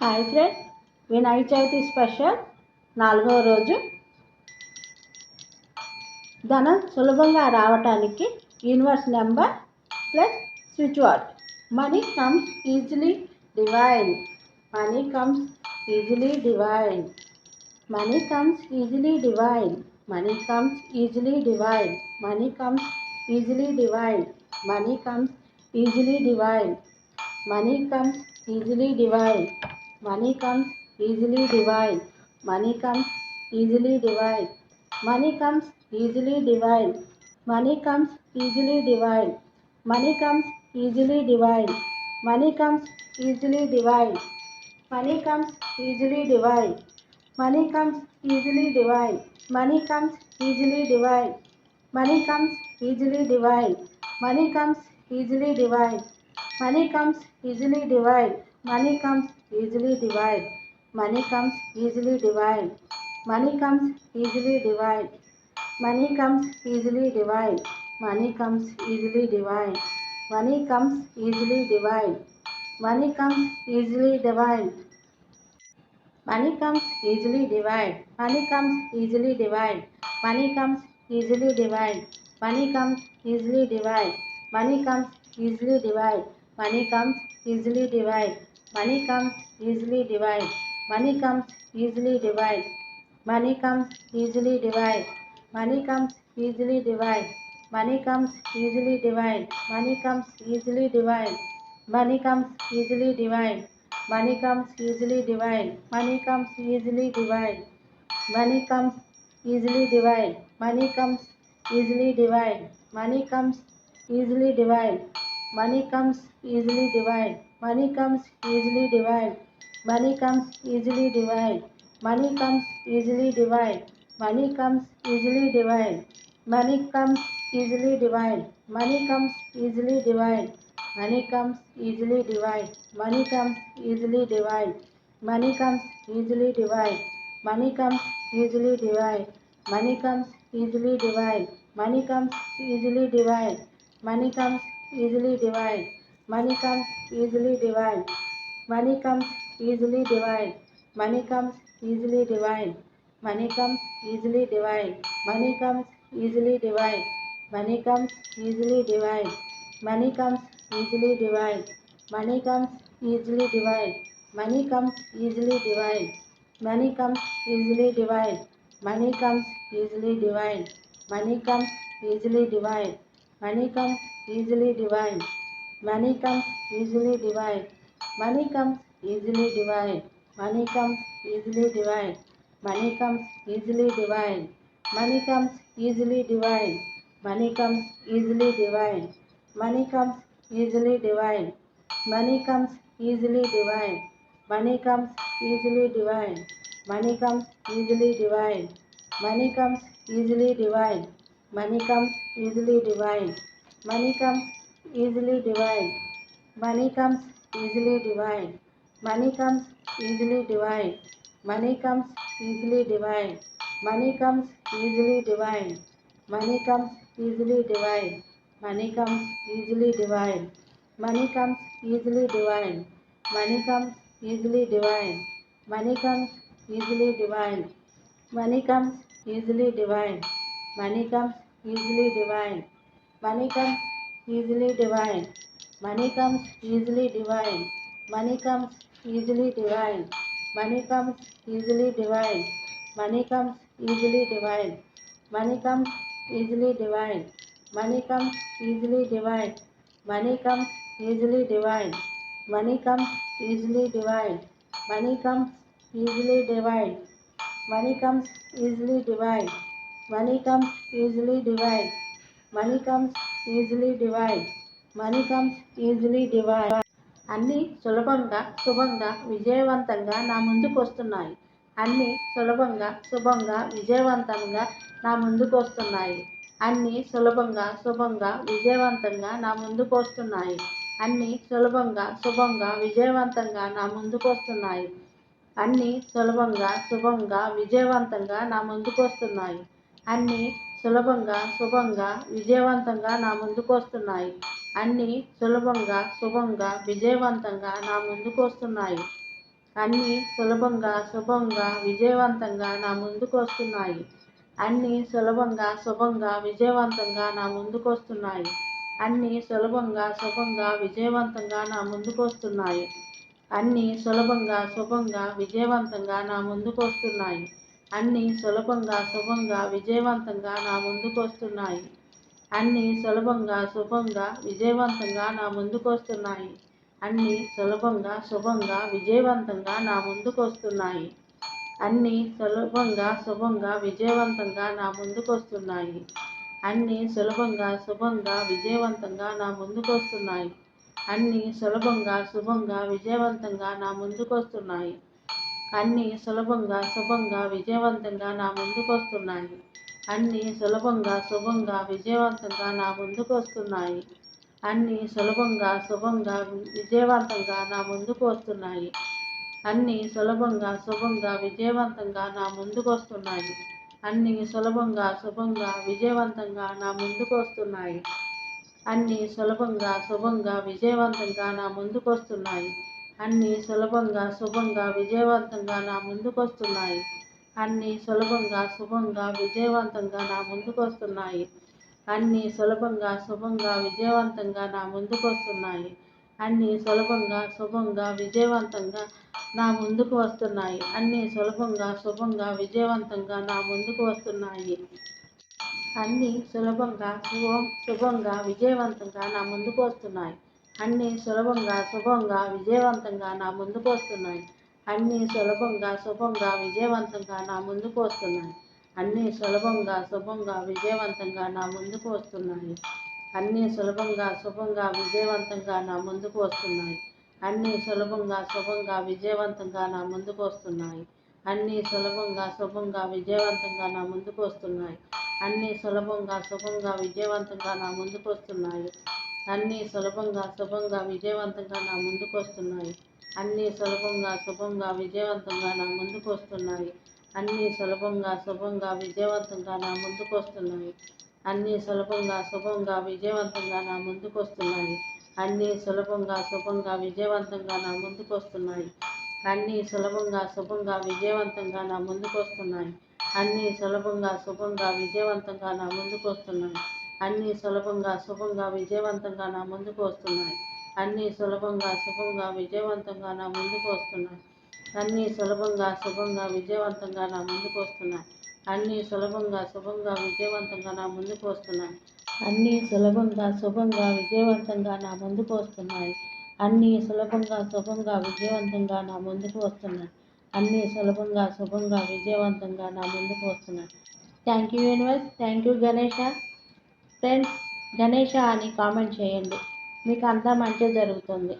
Hi friends Vinayaka Chavithi special నాలుగవ రోజు. ధనం సులభంగా రావటానికి universe number plus switch word. Money comes easily divine money comes easily divine money comes easily divine money comes easily divine money comes easily divine money comes easily divine money comes easily divine Money comes easily divine. Money comes easily divine. Money comes easily divine. Money comes easily divine. Money comes easily divine. Money comes easily divine. Money comes easily divine. Money comes easily divine. Money comes easily divine. Money comes easily divine. Money comes easily divine. Money comes easily divine. Money comes easily divine. Money comes easily divine. Money comes easily divine. Money comes easily divine. Money comes easily divine. Money comes easily divine. Money comes easily divine. Money comes easily divine. Money comes easily divine. Money comes easily divine. Money comes easily divine. Money comes easily divine. Money comes easily divine. Money comes easily divine. Money comes easily divine. Money comes easily divine. Money comes easily divine. Money comes easily divine. Money comes easily divine. Money comes easily divine. Money comes easily divine. Money comes easily divine. Money comes easily divine. Money comes easily divine. Money comes easily divine. Money comes easily divine. Money comes easily divine. Money comes easily divine. Money comes easily divine. Money comes easily divine. Money comes easily divine. Money comes easily divine. Money comes easily divine. Money comes easily divine. Money comes easily divine. Money comes easily divine. Money comes easily divine. Money comes easily divine. Money comes easily divine. Money comes easily divine. Money comes easily divine. Money comes easily divine. Money comes easily divine. Money comes easily divine. Money comes easily divine. Money comes easily divine. Money comes easily divine. Money comes easily divine. Money comes easily divine. Money comes easily divine. Money comes easily divine. Money comes easily divine. Money comes easily divine. Money comes easily divine. Money comes easily divine. Money comes easily divine. Money comes easily divine. Money comes easily divine. Money comes easily divine. Money comes easily divine. Money comes easily divine. Money comes easily divine. Money comes easily divine. Money comes easily divine. Money comes easily divine. Money comes easily divine. Money comes easily divine. Money comes easily divine. Money comes easily divine. Money comes easily divine. Money comes easily divine. Money comes easily divine. Money comes easily divine. Money comes easily divine. Money comes easily divine. Money comes easily divine. Money comes easily divine. Money comes easily divine. Money comes easily divine. Money comes easily divine. Money comes easily divine. Money comes easily divine. Money comes easily divine. Money comes easily divine. Money comes easily divine. Money comes easily divine. Money comes easily divine. Money comes easily divine. Money comes easily divide money comes easily divide అన్నీ సులభంగా శుభంగా విజయవంతంగా నా ముందుకు వస్తున్నాయి. అన్నీ సులభంగా శుభంగా విజయవంతంగా నా ముందుకు వస్తున్నాయి. అన్నీ సులభంగా శుభంగా విజయవంతంగా నా ముందుకు వస్తున్నాయి. అన్నీ సులభంగా శుభంగా విజయవంతంగా నా ముందుకు వస్తున్నాయి. అన్నీ సులభంగా శుభంగా విజయవంతంగా నా ముందుకు వస్తున్నాయి. అన్నీ సులభంగా శుభంగా విజయవంతంగా నా ముందుకు వస్తున్నాయి అన్నీ సులభంగా శుభంగా విజయవంతంగా నా ముందుకు వస్తున్నాయి అన్నీ సులభంగా శుభంగా విజయవంతంగా నా ముందుకు వస్తున్నాయి అన్నీ సులభంగా శుభంగా విజయవంతంగా నా ముందుకు వస్తున్నాయి అన్నీ సులభంగా శుభంగా విజయవంతంగా నా ముందుకు వస్తున్నాయి అన్నీ సులభంగా శుభంగా విజయవంతంగా నా ముందుకు వస్తున్నాయి అన్నీ సులభంగా శుభంగా విజయవంతంగా నా ముందుకు వస్తున్నాయి అన్నీ సులభంగా శుభంగా విజయవంతంగా నా ముందుకు వస్తున్నాయి అన్నీ సులభంగా శుభంగా విజయవంతంగా నా ముందుకు వస్తున్నాయి అన్నీ సులభంగా శుభంగా విజయవంతంగా నా ముందుకు వస్తున్నాయి అన్నీ సులభంగా శుభంగా విజయవంతంగా నా ముందుకు వస్తున్నాయి అన్నీ సులభంగా శుభంగా విజయవంతంగా నా ముందుకు వస్తున్నాయి అన్నీ సులభంగా శుభంగా విజయవంతంగా నా ముందుకు వస్తున్నాయి అన్నీ సులభంగా శుభంగా విజయవంతంగా నా ముందుకు వస్తున్నాయి అన్నీ సులభంగా శుభంగా విజయవంతంగా నా ముందుకు వస్తున్నాయి అన్నీ సులభంగా శుభంగా విజయవంతంగా నా ముందుకు వస్తున్నాయి అన్నీ సులభంగా శుభంగా విజయవంతంగా నా ముందుకు వస్తున్నాయి అన్నీ సులభంగా శుభంగా విజయవంతంగా నా ముందుకు వస్తున్నాయి అన్నీ సులభంగా శుభంగా విజయవంతంగా నా ముందుకు వస్తున్నాయి అన్నీ సులభంగా శుభంగా విజయవంతంగా నా ముందుకు వస్తున్నాయి అన్నీ సులభంగా శుభంగా విజయవంతంగా నా ముందుకు వస్తున్నాయి అన్నీ సులభంగా శుభంగా విజయవంతంగా నా ముందుకు వస్తున్నాయి అన్నీ సులభంగా శుభంగా విజయవంతంగా నా ముందుకు వస్తున్నాయి అన్నీ సులభంగా శుభం శుభంగా విజయవంతంగా నా ముందుకు వస్తున్నాయి అన్నీ సులభంగా శుభంగా విజయవంతంగా నా ముందుకు వస్తున్నాయి. అన్నీ సులభంగా శుభంగా విజయవంతంగా నా ముందుకు వస్తున్నాయి. అన్నీ సులభంగా శుభంగా విజయవంతంగా నా ముందుకు వస్తున్నాయి. అన్నీ సులభంగా శుభంగా విజయవంతంగా నా ముందుకు వస్తున్నాయి. అన్నీ సులభంగా శుభంగా విజయవంతంగా నా ముందుకు వస్తున్నాయి. అన్నీ సులభంగా శుభంగా విజయవంతంగా నా ముందుకు వస్తున్నాయి. అన్నీ సులభంగా శుభంగా విజయవంతంగా నా ముందుకు వస్తున్నాయి. అన్నీ సులభంగా శుభంగా విజయవంతంగా నా ముందుకు వస్తున్నాయి అన్నీ సులభంగా శుభంగా విజయవంతంగా నా ముందుకు వస్తున్నాయి అన్నీ సులభంగా శుభంగా విజయవంతంగా నా ముందుకు వస్తున్నాయి అన్నీ సులభంగా శుభంగా విజయవంతంగా నా ముందుకు వస్తున్నాయి అన్నీ సులభంగా శుభంగా విజయవంతంగా నా ముందుకు వస్తున్నాయి అన్నీ సులభంగా శుభంగా విజయవంతంగా నా ముందుకు వస్తున్నాయి అన్నీ సులభంగా శుభంగా విజయవంతంగా నా ముందుకు వస్తున్నాయి అన్నీ సులభంగా శుభంగా విజయవంతంగా నా ముందుకు వస్తున్నాయి. అన్నీ సులభంగా శుభంగా విజయవంతంగా నా ముందుకు వస్తున్నాయి. అన్నీ సులభంగా శుభంగా విజయవంతంగా నా ముందుకు వస్తున్నాయి. అన్నీ సులభంగా శుభంగా విజయవంతంగా నా ముందుకు వస్తున్నాయి. అన్నీ సులభంగా శుభంగా విజయవంతంగా నా ముందుకు వస్తున్నాయి. అన్నీ సులభంగా శుభంగా విజయవంతంగా నా ముందుకు వస్తున్నాయి. అన్నీ సులభంగా శుభంగా విజయవంతంగా నా ముందుకు వస్తున్నాయి. Thank you universe thank you Ganesha friends Ganesha అని కామెంట్ చేయండి. మీకు అంతా మంచి జరుగుతుంది.